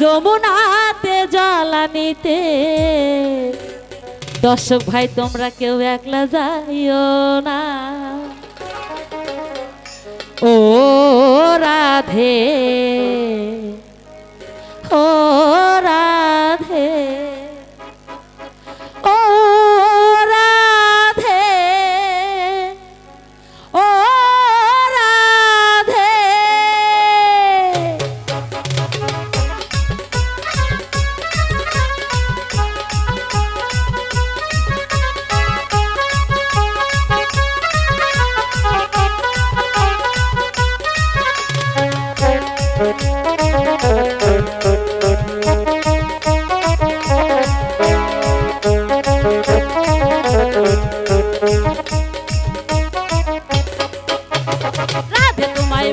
যমুনাতে জ্বালানিতে। দর্শক ভাই তোমরা কেউ একলা যাইও না। ও রাধে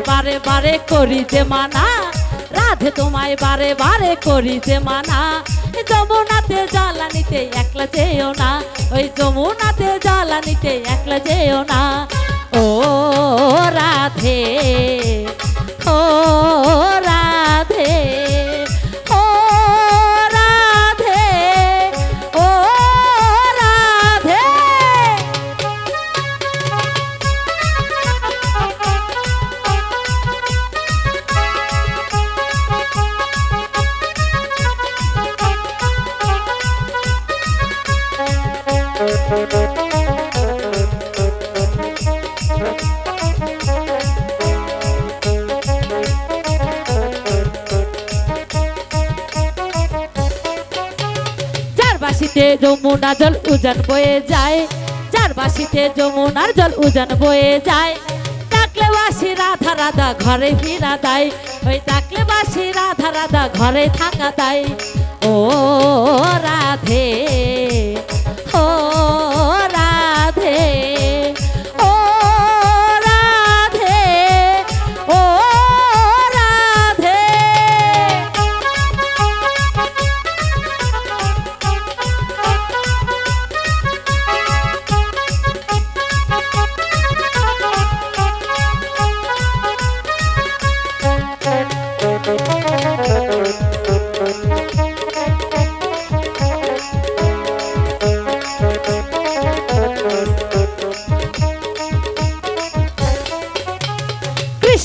বারে বারে করি মানা। রাধে তোমায় বারে বারে করি যে মানা। যমুনাতে জ্বালানিতে একলা যেও না। ওই যমুনাতে জ্বালানিতে একলা যেও না। ও রাধে বাসিতে যমুনা জল উজান বয়ে যায় যার বাসিতে যমুনার জল উজান বয়ে যায়। ডাকলে বাসি রাধা রাধা ঘরে ফিরা দেয় ওই ডাকলে বাসি রাধা রাধা ঘরে থাকা দেয় ও রাধে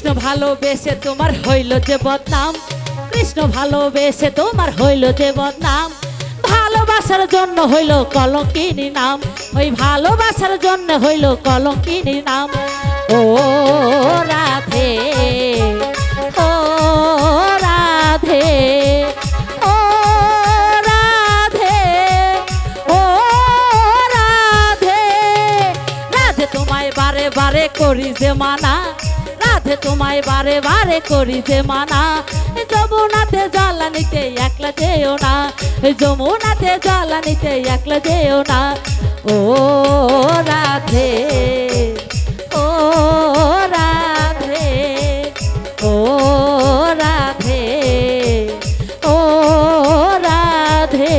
কৃষ্ণ ভালোবেসে তোমার হইল যে বদনাম। কৃষ্ণ ভালোবেসে তোমার হইল যে বদনাম। ভালোবাসার জন্য হইল কলঙ্কিনী নাম। ওই ভালোবাসার জন্য হইল কলঙ্কিনী নাম। ও রাধে ও রাধে ও রাধে ও রাধে। রাধে তোমায় বারে বারে করি যে মানা। রাধে তোমায় বারে বারে করি যে মানা যমুনাতে জ্বালানিতে একলা যেও না। যমুনাতে জ্বালানিতে একলা যেও না। ও রাধে ও রাধে ও রাধে ও রাধে।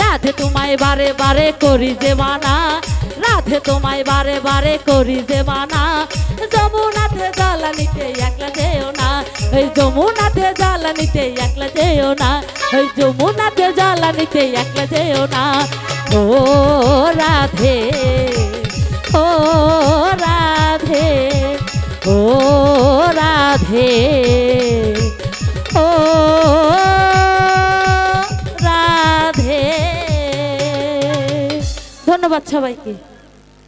রাধে তোমায় বারে বারে করি যে মানা। রাধে তোমায় বারে বারে করি যে মানা। যমুনাতে জ্বালানিতে একলা যেও না। ওই যমুনাতে জ্বালানিতে একলা যেও না। ওই যমুনাতে জ্বালানিতে একলা যেও না। ও রাধে ও রাধে ও রাধে ও রাধে। ধন্যবাদ সবাইকে।